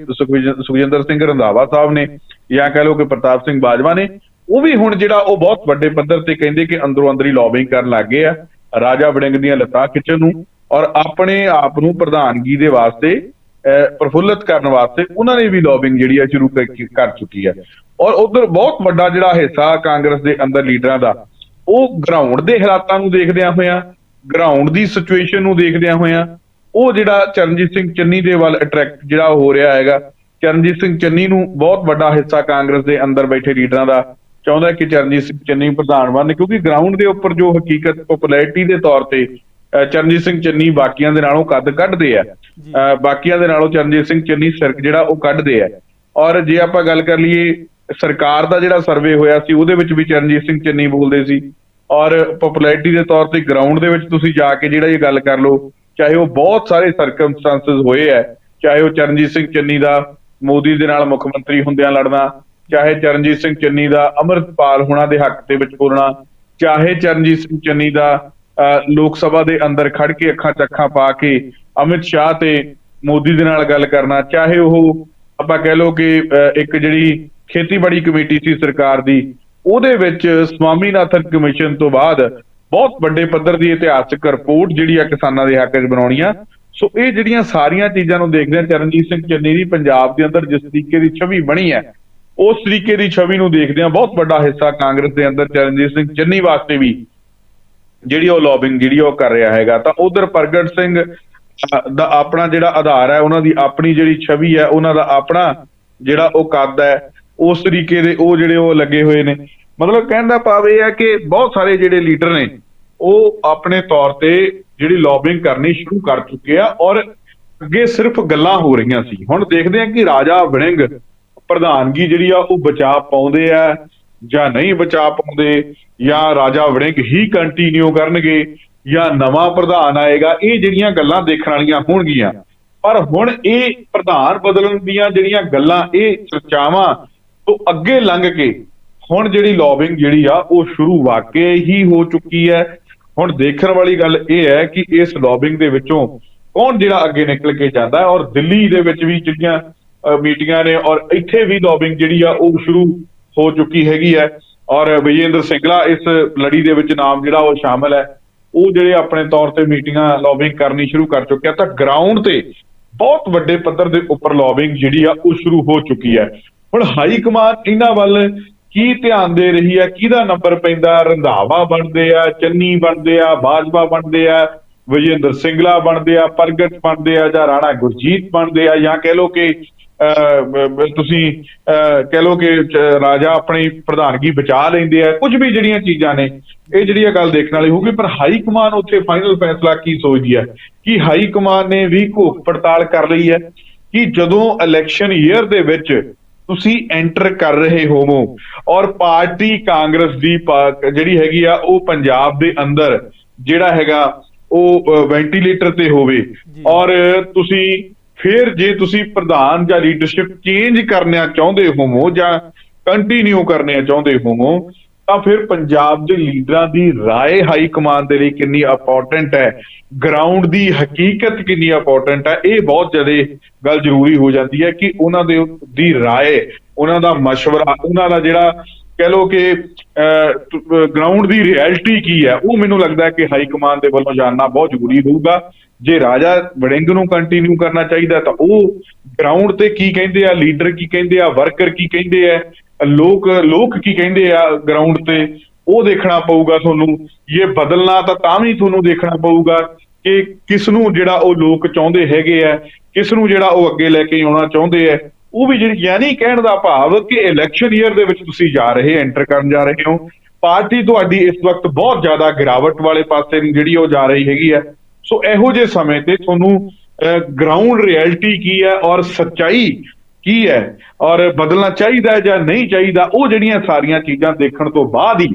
ਸੁਖਜਿੰਦਰ ਸਿੰਘ ਰੰਧਾਵਾ ਸਾਹਿਬ ਨੇ ਜਾਂ ਕਹਿ ਲਓ ਕਿ ਪ੍ਰਤਾਪ ਸਿੰਘ ਬਾਜਵਾ ਨੇ ਉਹ ਵੀ ਹੁਣ ਜਿਹੜਾ ਉਹ ਬਹੁਤ ਵੱਡੇ ਪੱਧਰ ਤੇ ਕਹਿੰਦੇ ਕਿ ਅੰਦਰੋਂ ਅੰਦਰੀ ਲੌਬਿੰਗ ਕਰਨ ਲੱਗ ਗਏ ਆ। ਰਾਜਾ ਵੜਿੰਗ ਦੀਆਂ ਲਤਾ ਖਿੱਚਣ ਨੂੰ ਔਰ ਆਪਣੇ ਆਪ ਨੂੰ ਪ੍ਰਧਾਨਗੀ ਦੇ ਵਾਸਤੇ ਅਹ, ਪ੍ਰਫੁੱਲਤ ਕਰਨ ਵਾਸਤੇ ਉਹਨਾਂ ਨੇ ਵੀ ਲੌਬਿੰਗ ਜਿਹੜੀ ਹੈ ਸ਼ੁਰੂ ਕਰ ਕਰ ਚੁੱਕੀ ਹੈ ਔਰ ਉਧਰ ਬਹੁਤ ਵੱਡਾ ਜਿਹੜਾ ਹਿੱਸਾ ਕਾਂਗਰਸ ਦੇ ਅੰਦਰ ਲੀਡਰਾਂ ਦਾ ਉਹ ਗਰਾਊਂਡ ਦੇ ਹਾਲਾਤਾਂ ਨੂੰ ਦੇਖਦਿਆਂ ਹੋਇਆਂ ਗਰਾਊਂਡ ਦੀ ਸਿਚੁਏਸ਼ਨ ਨੂੰ ਦੇਖਦਿਆਂ ਹੋਇਆਂ ਉਹ ਜਿਹੜਾ ਚਰਨਜੀਤ ਸਿੰਘ ਚੰਨੀ ਦੇ ਵੱਲ ਅਟਰੈਕਟ ਜਿਹੜਾ ਹੋ ਰਿਹਾ ਹੈਗਾ ਚਰਨਜੀਤ ਸਿੰਘ ਚੰਨੀ ਨੂੰ ਬਹੁਤ ਵੱਡਾ ਹਿੱਸਾ ਕਾਂਗਰਸ ਦੇ ਅੰਦਰ ਬੈਠੇ ਲੀਡਰਾਂ ਦਾ ਚਾਹੁੰਦਾ ਕਿ ਚਰਨਜੀਤ ਸਿੰਘ ਚੰਨੀ ਪ੍ਰਧਾਨ ਬਣ ਕਿਉਂਕਿ ਗਰਾਊਂਡ ਦੇ ਉੱਪਰ ਜੋ ਹਕੀਕਤ ਪਪੂਲੈਰਿਟੀ ਦੇ ਤੌਰ ਤੇ ਚਰਨਜੀਤ ਸਿੰਘ ਚੰਨੀ ਬਾਕੀਆਂ ਦੇ ਨਾਲੋਂ ਕੱਦ ਕੱਢਦੇ ਆ। ਬਾਕੀਆਂ ਦੇ ਨਾਲੋਂ ਚਰਨਜੀਤ ਸਿੰਘ ਚੰਨੀ ਸਿਰਕ ਜਿਹੜਾ ਉਹ ਕੱਢਦੇ ਆ। ਔਰ ਜੇ ਆਪਾਂ ਗੱਲ ਕਰ ਲਈਏ ਸਰਕਾਰ ਦਾ ਜਿਹੜਾ ਸਰਵੇ ਹੋਇਆ ਸੀ ਉਹਦੇ ਵਿੱਚ ਵੀ ਚਰਨਜੀਤ ਸਿੰਘ ਚੰਨੀ ਬੋਲਦੇ ਸੀ। ਔਰ ਪਪੂਲੈਰਿਟੀ ਦੇ ਤੌਰ ਤੇ ਗਰਾਊਂਡ ਦੇ ਵਿੱਚ ਤੁਸੀਂ ਜਾ ਕੇ ਜਿਹੜਾ ਇਹ ਗੱਲ ਕਰ ਲਓ ਚਾਹੇ ਉਹ ਬਹੁਤ ਸਾਰੇ ਸਰਕਮਸਟੈਂਸਸ ਹੋਏ ਆ ਚਾਹੇ ਉਹ ਚਰਨਜੀਤ ਸਿੰਘ ਚੰਨੀ ਦਾ ਮੋਦੀ ਦੇ ਨਾਲ ਮੁੱਖ ਮੰਤਰੀ ਹੁੰਦਿਆਂ ਲੜਨਾ ਚਾਹੇ ਚਰਨਜੀਤ ਸਿੰਘ ਚੰਨੀ ਦਾ ਅਮਰਤਪਾਲ ਹੋਣਾ ਦੇ ਹੱਕ ਦੇ ਵਿੱਚ ਬੋਲਣਾ ਚਾਹੇ ਚਰਨਜੀਤ ਸਿੰਘ ਚੰਨੀ ਦਾ ਅਹ, ਲੋਕ ਸਭਾ ਦੇ ਅੰਦਰ ਖੜ ਕੇ ਅੱਖਾਂ ਚੱਖਾਂ ਪਾ ਕੇ ਅਮਿਤ ਸ਼ਾਹ ਤੇ ਮੋਦੀ ਦੇ ਨਾਲ ਗੱਲ ਕਰਨਾ ਚਾਹੇ ਉਹ ਆਪਾਂ ਕਹਿ ਲਓ ਕਿ ਇੱਕ ਜਿਹੜੀ ਖੇਤੀਬਾੜੀ ਕਮੇਟੀ ਸੀ ਸਰਕਾਰ ਦੀ ਉਹਦੇ ਵਿੱਚ ਸਵਾਮੀਨਾਥਨ ਕਮਿਸ਼ਨ ਤੋਂ ਬਾਅਦ ਬਹੁਤ ਵੱਡੇ ਪੱਧਰ ਦੀ ਇਤਿਹਾਸਕ ਰਿਪੋਰਟ ਜਿਹੜੀ ਆ ਕਿਸਾਨਾਂ ਦੇ ਹੱਕ 'ਚ ਬਣਾਉਣੀ ਆ। ਸੋ ਇਹ ਜਿਹੜੀਆਂ ਸਾਰੀਆਂ ਚੀਜ਼ਾਂ ਨੂੰ ਦੇਖਦੇ ਆ ਚਰਨਜੀਤ ਸਿੰਘ ਚੰਨੀ ਦੀ ਪੰਜਾਬ ਦੇ ਅੰਦਰ ਜਿਸ ਤਰੀਕੇ ਦੀ ਛਵੀ ਬਣੀ ਹੈ ਉਸ ਤਰੀਕੇ ਦੀ ਛਵੀ ਨੂੰ ਦੇਖਦੇ ਆ ਬਹੁਤ ਵੱਡਾ ਹਿੱਸਾ ਕਾਂਗਰਸ ਦੇ ਅੰਦਰ ਚਰਨਜੀਤ ਸਿੰਘ ਚੰਨੀ ਵਾਸਤੇ ਵੀ ਜਿਹੜੀ ਉਹ ਲੌਬਿੰਗ ਜਿਹੜੀ ਉਹ ਕਰ ਰਿਹਾ ਹੈਗਾ। ਤਾਂ ਉਧਰ ਪ੍ਰਗਟ ਸਿੰਘ ਦਾ ਆਪਣਾ ਜਿਹੜਾ ਆਧਾਰ ਹੈ, ਉਹਨਾਂ ਦੀ ਆਪਣੀ ਜਿਹੜੀ ਛਵੀ ਹੈ, ਉਹਨਾਂ ਦਾ ਆਪਣਾ ਜਿਹੜਾ ਉਹ ਕੱਦ ਹੈ, ਉਸ ਤਰੀਕੇ ਦੇ ਉਹ ਜਿਹੜੇ ਉਹ ਲੱਗੇ ਹੋਏ ਨੇ। ਮਤਲਬ ਕਹਿਣ ਦਾ ਭਾਵ ਇਹ ਹੈ ਕਿ ਬਹੁਤ ਸਾਰੇ ਜਿਹੜੇ ਲੀਡਰ ਨੇ, ਉਹ ਆਪਣੇ ਤੌਰ ਤੇ ਜਿਹੜੀ ਲੌਬਿੰਗ ਕਰਨੀ ਸ਼ੁਰੂ ਕਰ ਚੁੱਕੇ ਆ ਔਰ ਅੱਗੇ ਸਿਰਫ ਗੱਲਾਂ ਹੋ ਰਹੀਆਂ ਸੀ। ਹੁਣ ਦੇਖਦੇ ਆ ਕਿ ਰਾਜਾ ਵੜਿੰਗ ਪ੍ਰਧਾਨਗੀ ਜਿਹੜੀ ਆ, ਉਹ ਬਚਾ ਪਾਉਂਦੇ ਆ ਜਾਂ ਨਹੀਂ ਬਚਾ ਪਾਉਂਦੇ, ਜਾਂ ਰਾਜਾ ਵੜਿੰਗ ਹੀ ਕੰਟੀਨਿਊ ਕਰਨਗੇ ਜਾਂ ਨਵਾਂ ਪ੍ਰਧਾਨ ਆਏਗਾ, ਇਹ ਜਿਹੜੀਆਂ ਗੱਲਾਂ ਦੇਖਣ ਵਾਲੀਆਂ ਹੋਣਗੀਆਂ। ਪਰ ਹੁਣ ਇਹ ਪ੍ਰਧਾਨ ਬਦਲਣ ਦੀਆਂ ਜਿਹੜੀਆਂ ਗੱਲਾਂ, ਇਹ ਚਰਚਾਵਾਂ ਤੋਂ ਅੱਗੇ ਲੰਘ ਕੇ ਹੁਣ ਜਿਹੜੀ ਲੌਬਿੰਗ ਜਿਹੜੀ ਆ, ਉਹ ਸ਼ੁਰੂ ਵਾਕਿਆ ਹੀ ਹੋ ਚੁੱਕੀ ਹੈ। ਹੁਣ ਦੇਖਣ ਵਾਲੀ ਗੱਲ ਇਹ ਹੈ ਕਿ ਇਸ ਲੌਬਿੰਗ ਦੇ ਵਿੱਚੋਂ ਕੌਣ ਜਿਹੜਾ ਅੱਗੇ ਨਿਕਲ ਕੇ ਜਾਂਦਾ ਹੈ ਔਰ ਦਿੱਲੀ ਦੇ ਵਿੱਚ ਵੀ ਜਿਹੜੀਆਂ ਮੀਟਿੰਗਾਂ ਨੇ ਔਰ ਇੱਥੇ ਵੀ ਲੌਬਿੰਗ ਜਿਹੜੀ ਆ, ਉਹ ਸ਼ੁਰੂ ਹੋ ਚੁੱਕੀ ਹੈਗੀ ਹੈ। ਔਰ ਵਿਜੇਂਦਰ ਸਿੰਗਲਾ ਇਸ ਲੜੀ ਦੇ ਵਿੱਚ ਨਾਮ ਜਿਹੜਾ ਉਹ ਸ਼ਾਮਲ ਹੈ। ਉਹ ਜਿਹੜੇ ਆਪਣੇ ਤੌਰ ਤੇ ਮੀਟਿੰਗਾਂ ਲੌਬਿੰਗ ਕਰਨੀ ਸ਼ੁਰੂ ਕਰ ਚੁੱਕਿਆ, ਤਾਂ ਗਰਾਊਂਡ ਤੇ ਬਹੁਤ ਵੱਡੇ ਪੱਧਰ ਦੇ ਉੱਪਰ ਲੌਬਿੰਗ ਜਿਹੜੀ ਆ, ਉਹ ਸ਼ੁਰੂ ਹੋ ਚੁੱਕੀ ਹੈ। ਹੁਣ ਹਾਈ ਕਮਾਨ ਇਹਨਾਂ ਵੱਲ ਕੀ ਧਿਆਨ ਦੇ ਰਹੀ ਹੈ? ਕਿਹਦਾ ਨੰਬਰ ਪੈਂਦਾ? ਰੰਧਾਵਾ ਬਣਦੇ ਆ, ਚੰਨੀ ਬਣਦੇ ਆ, ਬਾਜਵਾ ਬਣਦੇ ਆ, ਵਿਜੇਂਦਰ ਸਿੰਗਲਾ ਬਣਦੇ ਆ, ਪ੍ਰਗਟ ਬਣਦੇ ਆ ਜਾਂ ਰਾਣਾ ਗੁਰਜੀਤ ਬਣਦੇ ਆ ਜਾਂ ਕਹਿ ਲਓ ਕਿ ਤੁਸੀਂ ਕਹਿ ਲਓ ਕਿ ਰਾਜਾ ਆਪਣੀ ਪ੍ਰਧਾਨਗੀ ਬਚਾ ਲੈਂਦੇ ਆ ਕੁਝ ਵੀ ਜਿਹੜੀਆਂ ਚੀਜ਼ਾਂ ਨੇ ਇਹ ਜਿਹੜੀ ਗੱਲ ਦੇਖਣ ਵਾਲੀ ਹੋਊਗੀ ਪਰ ਹਾਈ ਕਮਾਨ ਉੱਥੇ ਫਾਈਨਲ ਫੈਸਲਾ ਕੀ ਸੋਚਦੀ ਹੈ ਕਿ ਹਾਈ ਕਮਾਨ ਨੇ ਵੀ ਘੋਖ ਪੜਤਾਲ ਕਰ ਲਈ ਹੈ ਕਿ ਜਦੋਂ ਇਲੈਕਸ਼ਨ ਈਅਰ ਦੇ ਵਿੱਚ ਤੁਸੀਂ ਐਂਟਰ ਕਰ ਰਹੇ ਹੋਵੋ ਔਰ ਪਾਰਟੀ ਕਾਂਗਰਸ ਦੀ ਜਿਹੜੀ ਹੈਗੀ ਆ ਉਹ ਪੰਜਾਬ ਦੇ ਅੰਦਰ ਜਿਹੜਾ ਹੈਗਾ ਉਹ ਵੈਂਟੀਲੇਟਰ ਤੇ ਹੋਵੇ। ਔਰ ਤੁਸੀਂ ਫਿਰ ਜੇ ਤੁਸੀਂ ਪ੍ਰਧਾਨ ਜਾਂ ਲੀਡਰਸ਼ਿਪ ਚੇਂਜ ਕਰਨਾ ਚਾਹੁੰਦੇ ਹੋਵੋ ਜਾਂ ਕੰਟੀਨਿਊ ਕਰਨਾ ਚਾਹੁੰਦੇ ਹੋਵੋ ਤਾਂ ਫਿਰ ਪੰਜਾਬ ਦੇ ਲੀਡਰਾਂ ਦੀ رائے ਹਾਈ ਕਮਾਂਡ ਦੇ ਲਈ ਕਿੰਨੀ ਇੰਪੋਰਟੈਂਟ ਹੈ ਗਰਾਊਂਡ ਦੀ ਹਕੀਕਤ ਕਿੰਨੀ ਇੰਪੋਰਟੈਂਟ ਹੈ ਇਹ ਬਹੁਤ ਜ਼ਿਆਦਾ ਗੱਲ ਜ਼ਰੂਰੀ ਹੋ ਜਾਂਦੀ ਹੈ ਕਿ ਉਹਨਾਂ ਦੇ ਦੀ رائے ਉਹਨਾਂ ਦਾ مشورہ ਉਹਨਾਂ ਦਾ ਜਿਹੜਾ ਕਹਿ ਲੋ ਕਿ ਗਰਾਊਂਡ ਦੀ ਰਿਐਲਿਟੀ ਕੀ ਹੈ, ਉਹ ਮੈਨੂੰ ਲੱਗਦਾ ਕਿ ਹਾਈ ਕਮਾਂਡ ਦੇ ਵੱਲੋਂ ਜਾਣਨਾ ਬਹੁਤ ਜ਼ਰੂਰੀ ਹੋਊਗਾ। ਜੇ ਰਾਜਾ ਵੜਿੰਗ ਨੂੰ ਕੰਟੀਨਿਊ ਕਰਨਾ ਚਾਹੀਦਾ, ਤਾਂ ਉਹ ਗਰਾਊਂਡ ਤੇ ਕੀ ਕਹਿੰਦੇ ਆ ਲੀਡਰ ਕੀ ਕਹਿੰਦੇ ਆ ਵਰਕਰ ਕੀ ਕਹਿੰਦੇ ਆ, ਲੋਕ ਲੋਕ ਕੀ ਕਹਿੰਦੇ ਆ ਗਰਾਊਂਡ ਤੇ, ਉਹ ਦੇਖਣਾ ਪਊਗਾ ਤੁਹਾਨੂੰ। ਇਹ ਬਦਲਣਾ ਤਾਂ ਤਾਂ ਵੀ ਤੁਹਾਨੂੰ ਦੇਖਣਾ ਪਊਗਾ ਕਿ ਕਿਸ ਨੂੰ ਜਿਹੜਾ ਉਹ ਲੋਕ ਚਾਹੁੰਦੇ ਹੈਗੇ ਆ, ਕਿਸ ਨੂੰ ਜਿਹੜਾ ਉਹ ਅੱਗੇ ਲੈ ਕੇ ਆਉਣਾ ਚਾਹੁੰਦੇ ਆ। ਉਹ ਵੀ ਜਿਹੜੀ ਯਾਨੀ ਕਹਿਣ ਦਾ ਭਾਵ ਕਿ ਇਲੈਕਸ਼ਨ ਈਅਰ ਦੇ ਵਿੱਚ ਤੁਸੀਂ ਜਾ ਰਹੇ ਐਂਟਰ ਕਰਨ ਜਾ ਰਹੇ ਹੋ। ਪਾਰਟੀ ਤੁਹਾਡੀ ਇਸ ਵਕਤ ਬਹੁਤ ਜ਼ਿਆਦਾ ਗਿਰਾਵਟ ਵਾਲੇ ਪਾਸੇ ਨੂੰ ਜਿਹੜੀ ਉਹ ਜਾ ਰਹੀ ਹੈਗੀ ਹੈ। ਸੋ ਇਹੋ ਜਿਹੇ ਸਮੇਂ ਤੇ ਤੁਹਾਨੂੰ ਗਰਾਊਂਡ ਰਿਐਲਿਟੀ ਕੀ ਹੈ ਔਰ ਸੱਚਾਈ ਕੀ ਹੈ? ਔਰ ਬਦਲਣਾ ਚਾਹੀਦਾ ਜਾਂ ਨਹੀਂ ਚਾਹੀਦਾ? ਉਹ ਜਿਹੜੀਆਂ ਸਾਰੀਆਂ ਚੀਜ਼ਾਂ ਦੇਖਣ ਤੋਂ ਬਾਅਦ ਹੀ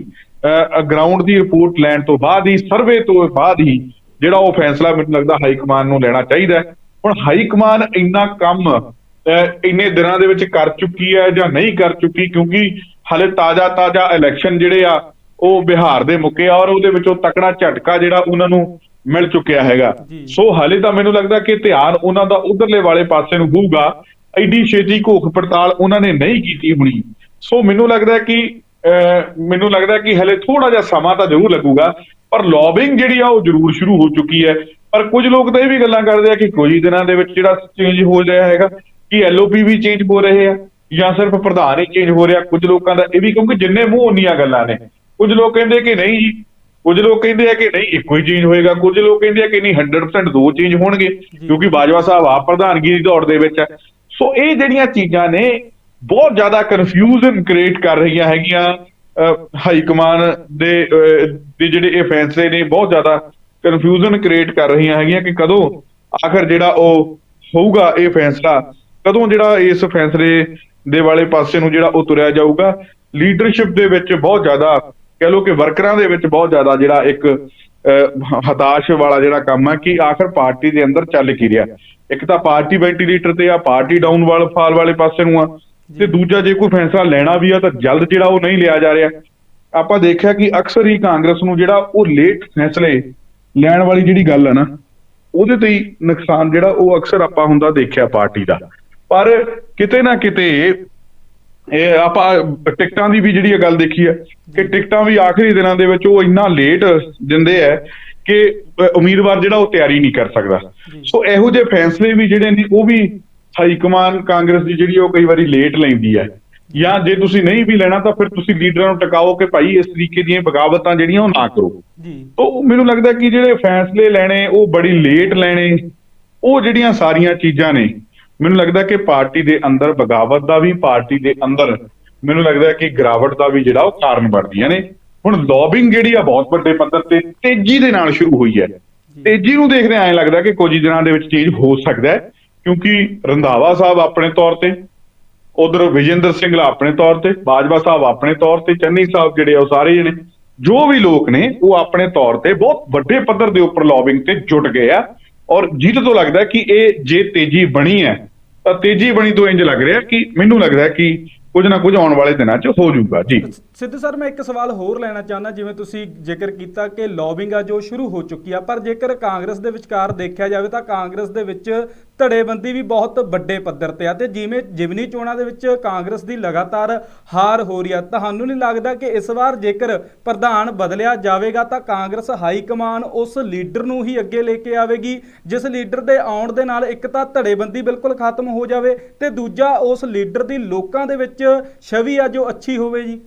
ਗਰਾਊਂਡ ਦੀ ਰਿਪੋਰਟ ਲੈਣ ਤੋਂ ਬਾਅਦ ਹੀ ਸਰਵੇ ਤੋਂ ਬਾਅਦ ਹੀ ਜਿਹੜਾ ਉਹ ਫੈਸਲਾ ਮੈਨੂੰ ਲੱਗਦਾ ਹਾਈ ਕਮਾਨ ਨੂੰ ਲੈਣਾ ਚਾਹੀਦਾ ਹੁਣ ਹਾਈ ਕਮਾਨ ਇੰਨਾ ਕੰਮ ਇੰਨੇ ਦਿਨਾਂ ਦੇ ਵਿੱਚ ਕਰ ਚੁੱਕੀ ਹੈ ਜਾਂ ਨਹੀਂ ਕਰ ਚੁੱਕੀ ਕਿਉਂਕਿ ਹਾਲੇ ਤਾਜ਼ਾ ਤਾਜ਼ਾ ਇਲੈਕਸ਼ਨ ਜਿਹੜੇ ਆ ਉਹ ਬਿਹਾਰ ਦੇ ਮੁੱਕੇ ਆ ਔਰ ਉਹਦੇ ਵਿੱਚੋਂ ਤਕੜਾ ਝਟਕਾ ਜਿਹੜਾ ਉਹਨਾਂ ਨੂੰ ਮਿਲ ਚੁੱਕਿਆ ਹੈਗਾ। ਸੋ ਹਾਲੇ ਤਾਂ ਮੈਨੂੰ ਲੱਗਦਾ ਕਿ ਧਿਆਨ ਉਹਨਾਂ ਦਾ ਉਧਰਲੇ ਵਾਲੇ ਪਾਸੇ ਨੂੰ ਹੋਊਗਾ। ਐਡੀ ਛੇਤੀ ਘੋਖ ਪੜਤਾਲ ਉਹਨਾਂ ਨੇ ਨਹੀਂ ਕੀਤੀ ਹੋਣੀ। ਸੋ ਮੈਨੂੰ ਲੱਗਦਾ ਕਿ ਮੈਨੂੰ ਲੱਗਦਾ ਕਿ ਹਲੇ ਥੋੜਾ ਜਿਹਾ ਸਮਾਂ ਤਾਂ ਜ਼ਰੂਰ ਲੱਗੂਗਾ ਪਰ ਲੌਬਿੰਗ ਜਿਹੜੀ ਆ ਉਹ ਜ਼ਰੂਰ ਸ਼ੁਰੂ ਹੋ ਚੁੱਕੀ ਹੈ। ਪਰ ਕੁਝ ਲੋਕ ਤਾਂ ਇਹ ਵੀ ਗੱਲਾਂ ਕਰਦੇ ਆ ਕਿ ਕੁਝ ਹੀ ਦਿਨਾਂ ਦੇ ਵਿੱਚ ਜਿਹੜਾ ਚੇਂਜ ਹੋ ਰਿਹਾ ਹੈਗਾ। ਕਿ ਐਲਓਪੀ ਵੀ ਚੇਂਜ ਹੋ ਰਹੇ ਆ ਜਾਂ ਸਿਰਫ ਪ੍ਰਧਾਨ ਹੀ ਚੇਂਜ ਹੋ ਰਿਹਾ ਕੁਝ ਲੋਕਾਂ ਦਾ ਇਹ ਵੀ ਕਿਉਂਕਿ ਜਿੰਨੇ ਮੂੰਹ ਉਨੀਆਂ ਗੱਲਾਂ ਨੇ। ਕੁਝ ਲੋਕ ਕਹਿੰਦੇ ਕਿ ਨਹੀਂ ਜੀ ਕੁਝ ਲੋਕ ਕਹਿੰਦੇ ਆ ਕਿ ਨਹੀਂ ਇੱਕੋ ਹੀ ਚੇਂਜ ਹੋਏਗਾ ਕੁਝ ਲੋਕ ਕਹਿੰਦੇ ਆ ਕਿ ਨਹੀਂ 100% ਦੋ ਚੇਂਜ ਹੋਣਗੇ ਕਿਉਂਕਿ ਬਾਜਵਾ ਸਾਹਿਬ ਆਪ ਪ੍ਰਧਾਨਗੀ ਦੀ ਦੌੜ ਦੇ ਵਿੱਚ ਹੈ ਸੋ ਇਹ ਜਿਹੜੀਆਂ ਚੀਜ਼ਾਂ ਨੇ ਬਹੁਤ ਜ਼ਿਆਦਾ ਕਨਫਿਊਜ਼ਨ ਕ੍ਰੀਏਟ ਕਰ ਰਹੀਆਂ ਹੈਗੀਆਂ ਹਾਈ ਕਮਾਨ ਦੇ ਦੇ ਜਿਹੜੇ ਇਹ ਫੈਸਲੇ ਨੇ ਬਹੁਤ ਜ਼ਿਆਦਾ ਕਨਫਿਊਜ਼ਨ ਕ੍ਰੀਏਟ ਕਰ ਰਹੀਆਂ ਹੈਗੀਆਂ ਕਿ ਕਦੋਂ ਆਖਰ ਜਿਹੜਾ ਉਹ ਹੋਊਗਾ ਇਹ ਫੈਸਲਾ। ਕਦੋਂ ਜਿਹੜਾ ਇਸ ਫੈਸਲੇ ਦੇ ਵਾਲੇ ਪਾਸੇ ਨੂੰ ਜਿਹੜਾ ਉਹ ਤੁਰਿਆ ਜਾਊਗਾ? ਲੀਡਰਸ਼ਿਪ ਦੇ ਵਿੱਚ ਬਹੁਤ ਜ਼ਿਆਦਾ ਕਹਿ ਲਓ ਕਿ ਵਰਕਰਾਂ ਦੇ ਵਿੱਚ ਬਹੁਤ ਜ਼ਿਆਦਾ ਜਿਹੜਾ ਇੱਕ ਅਹ, ਹਤਾਸ਼ ਵਾਲਾ ਜਿਹੜਾ ਕੰਮ ਹੈ ਕਿ ਆਖਰ ਪਾਰਟੀ ਦੇ ਅੰਦਰ ਚੱਲ ਕੀ ਰਿਹਾ? ਇੱਕ ਤਾਂ ਪਾਰਟੀ ਵੈਂਟੀਲੇਟਰ ਤੇ ਆ ਪਾਰਟੀ ਡਾਊਨ ਵਾਲ ਫਾਲ ਵਾਲੇ ਪਾਸੇ ਨੂੰ ਆ। ਤੇ ਦੂਜਾ ਜੇ ਕੋਈ ਫੈਸਲਾ ਲੈਣਾ ਵੀ ਆ ਤਾਂ ਜਲਦ ਜਿਹੜਾ ਉਹ ਨਹੀਂ ਲਿਆ ਜਾ ਰਿਹਾ। ਆਪਾਂ ਦੇਖਿਆ ਕਿ ਅਕਸਰ ਹੀ ਕਾਂਗਰਸ ਨੂੰ ਜਿਹੜਾ ਉਹ ਲੇਟ ਫੈਸਲੇ ਲੈਣ ਵਾਲੀ ਜਿਹੜੀ ਗੱਲ ਹੈ ਨਾ ਉਹਦੇ ਤੇ ਹੀ ਨੁਕਸਾਨ ਜਿਹੜਾ ਉਹ ਅਕਸਰ ਆਪਾਂ ਹੁੰਦਾ ਦੇਖਿਆ ਪਾਰਟੀ ਦਾ। ਪਰ ਕਿਤੇ ਨਾ ਕਿਤੇ ਇਹ ਆਪਾਂ ਟਿਕਟਾਂ ਦੀ ਵੀ ਜਿਹੜੀ ਇਹ ਗੱਲ ਦੇਖੀ ਹੈ ਕਿ ਟਿਕਟਾਂ ਵੀ ਆਖਰੀ ਦਿਨਾਂ ਦੇ ਵਿੱਚ ਉਹ ਇੰਨਾ ਲੇਟ ਦਿੰਦੇ ਆ ਕਿ ਉਮੀਦਵਾਰ ਜਿਹੜਾ ਉਹ ਤਿਆਰੀ ਨਹੀਂ ਕਰ ਸਕਦਾ। ਸੋ ਇਹੋ ਜਿਹੇ ਫੈਸਲੇ ਵੀ ਜਿਹੜੇ ਨੇ ਉਹ ਵੀ ਹਾਈ ਕਮਾਨ ਕਾਂਗਰਸ ਦੀ ਜਿਹੜੀ ਉਹ ਕਈ ਵਾਰੀ ਲੇਟ ਲੈਂਦੀ ਹੈ। ਜਾਂ ਜੇ ਤੁਸੀਂ ਨਹੀਂ ਵੀ ਲੈਣਾ ਤਾਂ ਫਿਰ ਤੁਸੀਂ ਲੀਡਰਾਂ ਨੂੰ ਟਿਕਾਓ ਕਿ ਭਾਈ ਇਸ ਤਰੀਕੇ ਦੀਆਂ ਬਗਾਵਤਾਂ ਜਿਹੜੀਆਂ ਉਹ ਨਾ ਕਰੋ। ਜੀ। ਤੋ ਮੈਨੂੰ ਲੱਗਦਾ ਕਿ ਜਿਹੜੇ ਫੈਸਲੇ ਲੈਣੇ ਉਹ ਬੜੀ ਲੇਟ ਲੈਣੇ ਉਹ ਜਿਹੜੀਆਂ ਸਾਰੀਆਂ ਚੀਜ਼ਾਂ ਨੇ ਮੈਨੂੰ ਲੱਗਦਾ ਕਿ ਪਾਰਟੀ ਦੇ ਅੰਦਰ ਬਗਾਵਤ ਦਾ ਵੀ ਪਾਰਟੀ ਦੇ ਅੰਦਰ ਮੈਨੂੰ ਲੱਗਦਾ ਕਿ ਗਿਰਾਵਟ ਦਾ ਵੀ ਜਿਹੜਾ ਉਹ ਕਾਰਨ ਬਣਦੀਆਂ ਨੇ। ਹੁਣ ਲੌਬਿੰਗ ਜਿਹੜੀ ਆ ਬਹੁਤ ਵੱਡੇ ਪੱਧਰ ਤੇ ਤੇਜ਼ੀ ਦੇ ਨਾਲ ਸ਼ੁਰੂ ਹੋਈ ਹੈ। ਤੇਜ਼ੀ ਨੂੰ ਦੇਖਦੇ ਐਂ ਲੱਗਦਾ ਕਿ ਕੁਝ ਦਿਨਾਂ ਦੇ ਵਿੱਚ ਚੇਂਜ ਹੋ ਸਕਦਾ ਹੈ ਕਿਉਂਕਿ ਰੰਧਾਵਾ ਸਾਹਿਬ ਆਪਣੇ ਤੌਰ ਤੇ ਉਧਰ ਵਿਜੇਂਦਰ ਸਿੰਘਲਾ ਆਪਣੇ ਤੌਰ ਤੇ ਬਾਜਵਾ ਸਾਹਿਬ ਆਪਣੇ ਤੌਰ ਤੇ ਚੰਨੀ ਸਾਹਿਬ ਜਿਹੜੇ ਆ ਉਹ ਸਾਰੇ ਜਿਹੜੇ ਜੋ ਵੀ ਲੋਕ ਨੇ ਉਹ ਆਪਣੇ ਤੌਰ ਤੇ ਬਹੁਤ ਵੱਡੇ ਪੱਧਰ ਦੇ ਉੱਪਰ ਲੌਬਿੰਗ ਤੇ ਜੁਟ ਗਏ ਆ। ਔਰ ਜਿਹਦੇ ਤੋਂ ਲੱਗਦਾ ਕਿ ਇਹ ਜੇ ਤੇਜ਼ੀ ਬਣੀ ਹੈ ਤਾਂ ਤੇਜ਼ੀ ਬਣੀ ਤੋਂ ਇੰਜ ਲੱਗ ਰਿਹਾ ਕਿ ਮੈਨੂੰ ਲੱਗਦਾ ਕਿ ਕੁਝ ਨਾ ਕੁਝ ਆਉਣ ਵਾਲੇ ਦਿਨਾਂ 'ਚ ਹੋ ਜਾਊਗਾ, ਜੀ। ਸਿੱਧੂ ਸਰ, ਮੈਂ ਇੱਕ ਸਵਾਲ ਹੋਰ ਲੈਣਾ ਚਾਹੁੰਦਾ, ਜਿਵੇਂ ਤੁਸੀਂ ਜ਼ਿਕਰ ਕੀਤਾ ਕਿ ਲੌਬਿੰਗ ਆ ਜੋ ਸ਼ੁਰੂ ਹੋ ਚੁੱਕੀ ਆ, ਪਰ ਜੇਕਰ ਕਾਂਗਰਸ ਦੇ ਵਿਚਕਾਰ ਦੇਖਿਆ ਜਾਵੇ ਤਾਂ ਕਾਂਗਰਸ ਦੇ ਵਿੱਚ ਧੜੇਬੰਦੀ ਵੀ ਬਹੁਤ ਵੱਡੇ ਪੱਧਰ ਤੇ ਆ ਤੇ ਜਿਵੇਂ ਜਿਮਨੀ ਚੋਣਾਂ ਦੇ ਵਿੱਚ ਕਾਂਗਰਸ ਦੀ ਲਗਾਤਾਰ ਹਾਰ ਹੋ ਰਹੀ ਆ, ਤੁਹਾਨੂੰ ਨਹੀਂ ਲੱਗਦਾ ਕਿ ਇਸ ਵਾਰ ਜੇਕਰ ਪ੍ਰਧਾਨ ਬਦਲਿਆ ਜਾਵੇਗਾ ਤਾਂ ਕਾਂਗਰਸ ਹਾਈ ਕਮਾਨ ਉਸ ਲੀਡਰ ਨੂੰ ਹੀ ਅੱਗੇ ਲੈ ਕੇ ਆਵੇਗੀ, ਜਿਸ ਲੀਡਰ ਦੇ ਆਉਣ ਦੇ ਨਾਲ ਇੱਕ ਤਾਂ ਧੜੇਬੰਦੀ ਬਿਲਕੁਲ ਖਤਮ ਹੋ ਜਾਵੇ ਤੇ ਦੂਜਾ ਉਸ ਲੀਡਰ ਦੀ ਲੋਕਾਂ ਦੇ ਵਿੱਚ ਛਵੀ ਆ ਜੋ ਅੱਛੀ ਹੋਵੇ ਜੀ?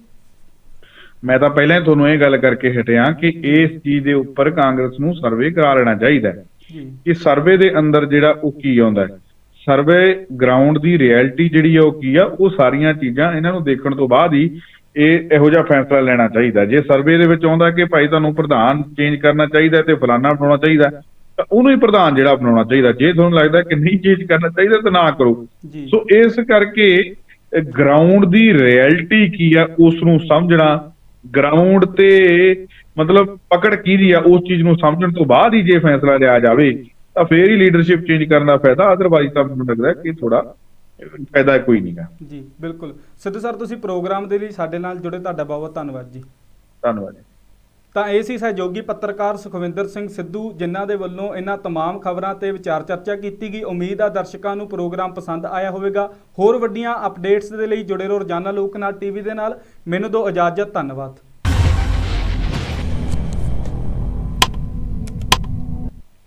ਮੈਂ ਤਾਂ ਪਹਿਲਾਂ ਹੀ ਤੁਹਾਨੂੰ ਇਹ ਗੱਲ ਕਰਕੇ ਹਟਿਆ ਕਿ ਇਸ ਚੀਜ਼ ਦੇ ਉੱਪਰ ਕਾਂਗਰਸ ਨੂੰ ਸਰਵੇ ਕਰਾ ਲੈਣਾ ਚਾਹੀਦਾ ਹੈ। ਕਿ ਸਰਵੇ ਦੇ ਅੰਦਰ ਜਿਹੜਾ ਉਹ ਕੀ ਆਉਂਦਾ ਹੈ। ਸਰਵੇ ਗਰਾਊਂਡ ਦੀ ਰਿਐਲਿਟੀ ਜਿਹੜੀ ਆ ਉਹ ਕੀ ਆ ਉਹ ਸਾਰੀਆਂ ਚੀਜ਼ਾਂ ਇਹਨਾਂ ਨੂੰ ਦੇਖਣ ਤੋਂ ਬਾਅਦ ਹੀ ਇਹ ਇਹੋ ਜਿਹਾ ਫੈਸਲਾ ਲੈਣਾ ਚਾਹੀਦਾ ਜੇ ਸਰਵੇ ਦੇ ਵਿੱਚ ਆਉਂਦਾ ਕਿ ਭਾਈ ਤੁਹਾਨੂੰ ਪ੍ਰਧਾਨ ਚੇਂਜ ਕਰਨਾ ਚਾਹੀਦਾ ਤੇ ਫਲਾਨਾ ਬਣਾਉਣਾ ਚਾਹੀਦਾ ਤਾਂ ਉਹਨੂੰ ਹੀ ਪ੍ਰਧਾਨ ਜਿਹੜਾ ਬਣਾਉਣਾ ਚਾਹੀਦਾ ਜੇ ਤੁਹਾਨੂੰ ਲੱਗਦਾ ਕਿ ਨਹੀਂ ਚੇਂਜ ਕਰਨਾ ਚਾਹੀਦਾ ਤਾਂ ਨਾ ਕਰੋ। ਸੋ ਇਸ ਕਰਕੇ ਗਰਾਊਂਡ ਦੀ ਰਿਐਲਿਟੀ ਕੀ ਆ ਉਸ ਨੂੰ ਸਮਝਣਾ ਗਰਾਊਂਡ ਤੇ ਮਤਲਬ ਪਕੜ ਕੀ ਦੀ ਆ ਉਸ ਚੀਜ਼ ਨੂੰ ਸਮਝਣ ਤੋਂ ਬਾਅਦ ਹੀ ਜੇ ਫੈਸਲਾ ਲਿਆ ਜਾਵੇ ਤਾਂ ਫੇਰ ਹੀ ਲੀਡਰਸ਼ਿਪ ਚੇਂਜ ਕਰਨ ਦਾ ਫਾਇਦਾ। ਅਦਰਵਾਈਜ਼ ਤਾਂ ਮੈਨੂੰ ਲੱਗਦਾ ਕਿ ਥੋੜਾ ਫਾਇਦਾ ਕੋਈ ਨਹੀਂਗਾ ਜੀ ਬਿਲਕੁਲ। ਸਿੱਧੂ ਸਰ ਤੁਸੀਂ ਪ੍ਰੋਗਰਾਮ ਦੇ ਲਈ ਸਾਡੇ ਨਾਲ ਜੁੜੇ। ਤੁਹਾਡਾ ਬਹੁਤ ਬਹੁਤ ਧੰਨਵਾਦ ਜੀ। ਧੰਨਵਾਦ ਜੀ। ਤਾਂ ਇਹ ਸੀ ਸਹਿਯੋਗੀ ਪੱਤਰਕਾਰ ਸੁਖਵਿੰਦਰ ਸਿੰਘ ਸਿੱਧੂ ਜਿਨ੍ਹਾਂ ਦੇ ਵੱਲੋਂ ਇਹਨਾਂ तमाम ਖਬਰਾਂ ਤੇ ਵਿਚਾਰ ਚਰਚਾ ਕੀਤੀ ਗਈ ਉਮੀਦ ਆ ਦਰਸ਼ਕਾਂ ਨੂੰ ਪ੍ਰੋਗਰਾਮ ਪਸੰਦ ਆਇਆ ਹੋਵੇਗਾ ਹੋਰ ਵੱਡੀਆਂ ਅਪਡੇਟਸ ਦੇ ਲਈ ਜੁੜੇ ਰਹੋ ਰੋਜ਼ਾਨਾ ਲੋਕ ਨਾਲ ਟੀਵੀ ਦੇ ਨਾਲ ਮੈਨੂੰ ਦਿਓ ਇਜਾਜ਼ਤ ਧੰਨਵਾਦ